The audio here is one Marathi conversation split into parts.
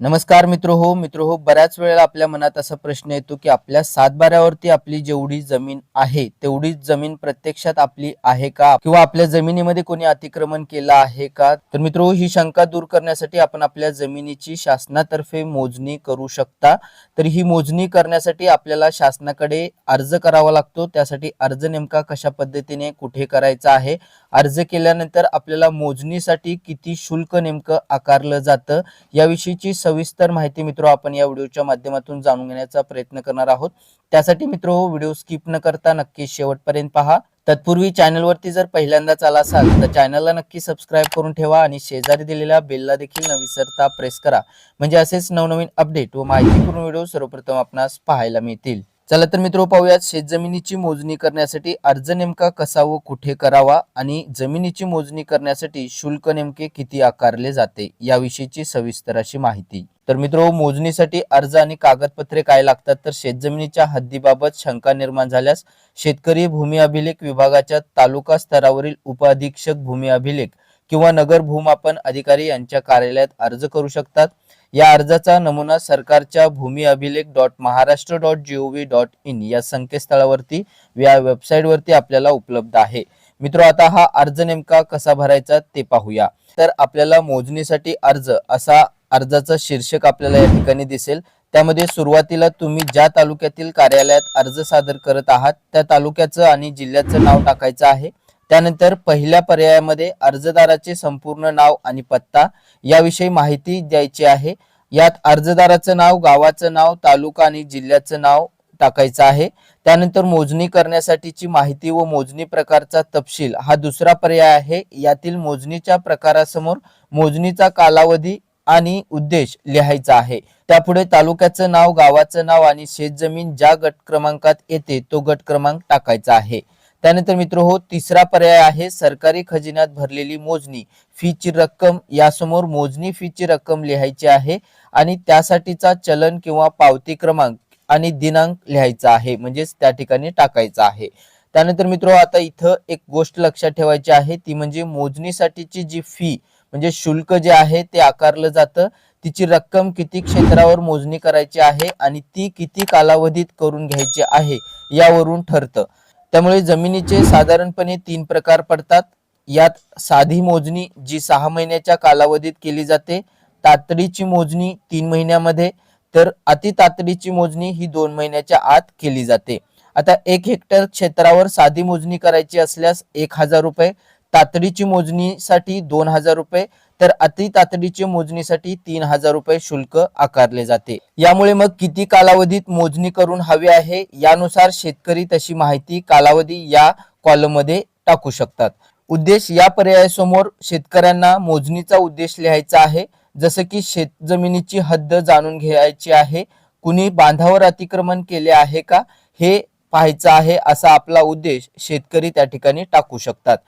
नमस्कार मित्र हो मित्र हो बऱ्याच वेळेला आपल्या मनात असा प्रश्न येतो की आपल्या सातबाऱ्यावरती आपली जेवढी जमीन आहे तेवढीच जमीन प्रत्यक्षात आपली आहे का? किंवा आपल्या जमिनीमध्ये कोणी अतिक्रमण केलं आहे का? तर मित्र हो ही शंका दूर करण्यासाठी आपण आपल्या जमिनीची शासनातर्फे मोजणी करू शकता. तर ही मोजणी करण्यासाठी आपल्याला शासनाकडे अर्ज करावा लागतो. त्यासाठी अर्ज नेमका कशा पद्धतीने कुठे करायचा आहे? अर्ज केल्यानंतर आपल्याला मोजणीसाठी किती शुल्क नेमकं आकारलं जातं? याविषयीची सविस्तर माहिती मित्र आपण या व्हिडिओच्या माध्यमातून जाणून घेण्याचा प्रयत्न करणार आहोत. त्यासाठी मित्र हो, व्हिडिओ स्किप न करता नक्की शेवटपर्यंत पहा. तत्पूर्वी चॅनलवरती जर पहिल्यांदाच आला असाल तर चॅनलला नक्की सबस्क्राईब करून ठेवा आणि शेजारी दिलेल्या बेलला देखील न विसरता प्रेस करा. म्हणजे असेच नवनवीन अपडेट व माहितीपूर्ण व्हिडिओ सर्वप्रथम आपणास पाहायला मिळतील. चला तर मित्र पाहूयात शेतजमिनीची मोजणी करण्यासाठी अर्ज नेमका कसा व कुठे करावा आणि जमिनीची मोजणी करण्यासाठी शुल्क नेमके किती आकारले जाते याविषयीची सविस्तर अशी माहिती. तर मित्र मोजणीसाठी अर्ज आणि कागदपत्रे काय लागतात? तर शेतजमिनीच्या हद्दीबाबत शंका निर्माण झाल्यास शेतकरी भूमी अभिलेख विभागाच्या तालुका स्तरावरील उपअधीक्षक भूमी अभिलेख किंवा नगर भूमापन अधिकारी यांच्या कार्यालयात अर्ज करू शकतात. या अर्जाचा नमुना सरकारच्या Bhumi Abhilekh dot Maharashtra dot G O V dot in या संकेतस्थळावरती या वेबसाईटवरती आपल्याला उपलब्ध आहे. मित्र आता हा अर्ज नेमका कसा भरायचा ते पाहूया. तर आपल्याला मोजणीसाठी अर्ज असा अर्जाचं शीर्षक आपल्याला या ठिकाणी दिसेल. त्यामध्ये सुरुवातीला तुम्ही ज्या तालुक्यातील कार्यालयात अर्ज सादर करत आहात त्या तालुक्याचं आणि जिल्ह्याचं नाव टाकायचं आहे. त्यानंतर पहिल्या पर्यायामध्ये अर्जदाराचे संपूर्ण नाव आणि पत्ता याविषयी माहिती द्यायची आहे. यात अर्जदाराचं नाव गावाचं नाव तालुका आणि जिल्ह्याचं नाव टाकायचं आहे. त्यानंतर मोजणी करण्यासाठीची माहिती व मोजणी प्रकारचा तपशील हा दुसरा पर्याय आहे. यातील मोजणीच्या प्रकारासमोर मोजणीचा कालावधी आणि उद्देश लिहायचा आहे. त्यापुढे तालुक्याचं नाव गावाचं नाव आणि शेतजमीन ज्या गट क्रमांकात येते तो गट क्रमांक टाकायचा आहे. त्यानंतर मित्र हो तिसरा पर्याय आहे सरकारी खजिन्यात भरलेली मोजणी. फीची रक्कम यासमोर मोजणी फीची रक्कम लिहायची आहे आणि त्यासाठीचा चलन किंवा पावती क्रमांक आणि दिनांक लिहायचा आहे म्हणजेच त्या ठिकाणी टाकायचा आहे. त्यानंतर मित्र हो, आता इथं एक गोष्ट लक्षात ठेवायची आहे ती म्हणजे मोजणीसाठीची जी फी म्हणजे शुल्क जे आहे ते आकारलं जातं. तिची रक्कम किती क्षेत्रावर मोजणी करायची आहे आणि ती किती कालावधीत करून घ्यायची आहे यावरून ठरतं. त्यामुळे जमिनीचे साधारणपणे तीन प्रकार पडतात. यात साधी मोजणी जी सहा महिन्याच्या कालावधीत केली जाते. तातडीची मोजणी तीन महिन्यामध्ये. तर अति तातडीची मोजणी ही दोन महिन्याच्या आत केली जाते. आता एक हेक्टर क्षेत्रावर साधी मोजणी करायची असल्यास एक हजार रुपये तातडीची मोजणीसाठी दोन हजार रुपये तर अति तातडीची मोजणीसाठी तीन हजार रुपये शुल्क आकारले जाते. यामुळे मग किती कालावधीत मोजणी करून हवी आहे यानुसार शेतकरी तशी माहिती कालावधी या कॉलममध्ये टाकू शकतात. उद्देश या पर्यायासमोर शेतकऱ्यांना मोजणीचा उद्देश लिहायचा आहे. जसं की शेत जमिनीची हद्द जाणून घ्यायची आहे. कुणी बांधावर अतिक्रमण केले आहे का? हे पाहायचं आहे असा आपला उद्देश शेतकरी त्या ठिकाणी टाकू शकतात.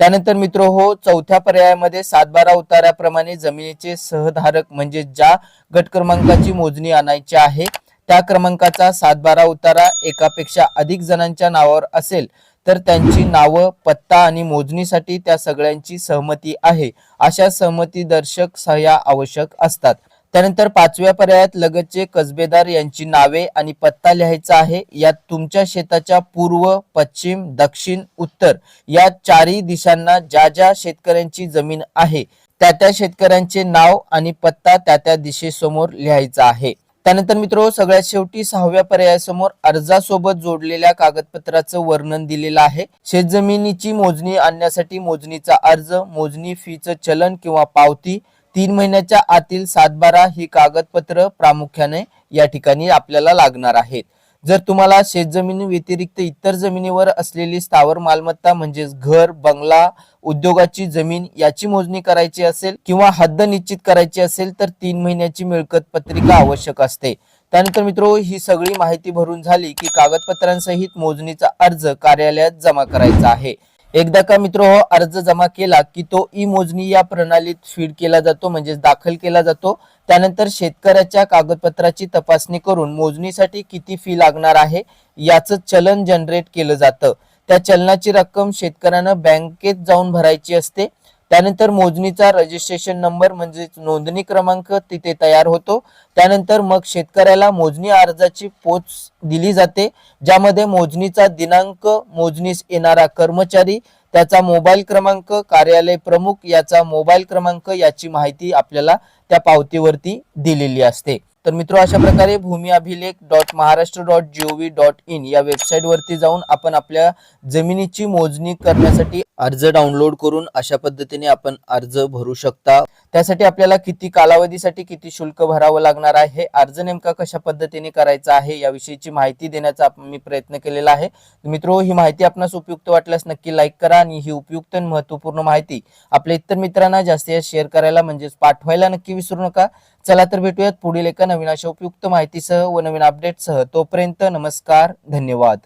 त्यानंतर मित्र हो चौथ्या पर्यायामध्ये सातबारा उताऱ्याप्रमाणे जमिनीचे सहधारक म्हणजे ज्या गट क्रमांकाची मोजणी आणायची आहे त्या क्रमांकाचा सातबारा उतारा एकापेक्षा अधिक जणांच्या नावावर असेल तर त्यांची नावं पत्ता आणि मोजणीसाठी त्या सगळ्यांची सहमती आहे. अशा सहमती दर्शक सह्या आवश्यक असतात. त्यानंतर पाचव्या पर्यायात लगतचे कसबेदार यांची नावे आणि पत्ता लिहायचा आहे. यात तुमच्या शेताच्या पूर्व पश्चिम दक्षिण उत्तर या चारही दिशांना ज्या ज्या शेतकऱ्यांची जमीन आहे त्या त्या शेतकऱ्यांचे नाव आणि पत्ता त्या त्या दिशेसमोर लिहायचा आहे. त्यानंतर मित्र सगळ्यात शेवटी सहाव्या पर्यायासमोर अर्जासोबत जोडलेल्या कागदपत्राचं वर्णन दिलेलं आहे. शेतजमिनीची मोजणी आणण्यासाठी मोजणीचा अर्ज मोजणी फीचं चलन किंवा पावती तीन महिन्याच्या आतील सातबारा ही कागदपत्र प्रामुख्याने या ठिकाणी आपल्याला लागणार आहेत. जर तुम्हाला शेतजमिनी व्यतिरिक्त इतर जमिनीवर असलेली स्थावर मालमत्ता म्हणजेच घर बंगला उद्योगाची जमीन याची मोजणी करायची असेल किंवा हद्द निश्चित करायची असेल तर तीन महिन्याची मिळकत पत्रिका आवश्यक असते. त्यानंतर मित्रो ही सगळी माहिती भरून झाली की कागदपत्रांसहित मोजणीचा अर्ज कार्यालयात जमा करायचा आहे. एकदा का मित्र हो अर्ज जमा केला की तो ई मोजणी या प्रणालीत फीड केला जातो म्हणजेच दाखल केला जातो. त्यानंतर शेतकऱ्याच्या कागदपत्राची तपासणी करून मोजणीसाठी किती फी लागणार आहे याचं चलन जनरेट केलं जातं. त्या चलनाची रक्कम शेतकऱ्यानं बँकेत जाऊन भरायची असते. त्यानंतर मोजणीचा रजिस्ट्रेशन नंबर म्हणजेच नोंदणी क्रमांक तिथे तयार होतो. त्यानंतर मग शेतकऱ्याला मोजणी अर्जाची पोच दिली जाते ज्यामध्ये मोजणीचा दिनांक मोजणीस येणारा कर्मचारी त्याचा मोबाईल क्रमांक कार्यालय प्रमुख याचा मोबाईल क्रमांक याची माहिती आपल्याला त्या पावतीवरती दिलेली असते. तर मित्र अशा प्रकारे Bhumi Abhilekh dot Maharashtra dot G O V dot in या वेबसाईट वरती जाऊन आपण आपल्या जमिनीची मोजणी करण्यासाठी अर्ज डाउनलोड करून अशा पद्धतीने आपण अर्ज भरू शकता. त्यासाठी आपल्याला किती कालावधीसाठी किती शुल्क भरावं लागणार आहे हे अर्ज नेमका कशा पद्धतीने करायचा आहे याविषयीची माहिती देण्याचा मी प्रयत्न केलेला आहे. मित्रो ही माहिती आपणास उपयुक्त वाटल्यास नक्की लाईक करा आणि ही उपयुक्त आणि महत्त्वपूर्ण माहिती आपल्या इतर मित्रांना जास्तीत जास्त शेअर करायला म्हणजेच पाठवायला नक्की विसरू नका. चला तर भेटूयात पुढील एका नवीन अशा उपयुक्त माहितीसह व नवीन अपडेटसह तोपर्यंत नमस्कार धन्यवाद.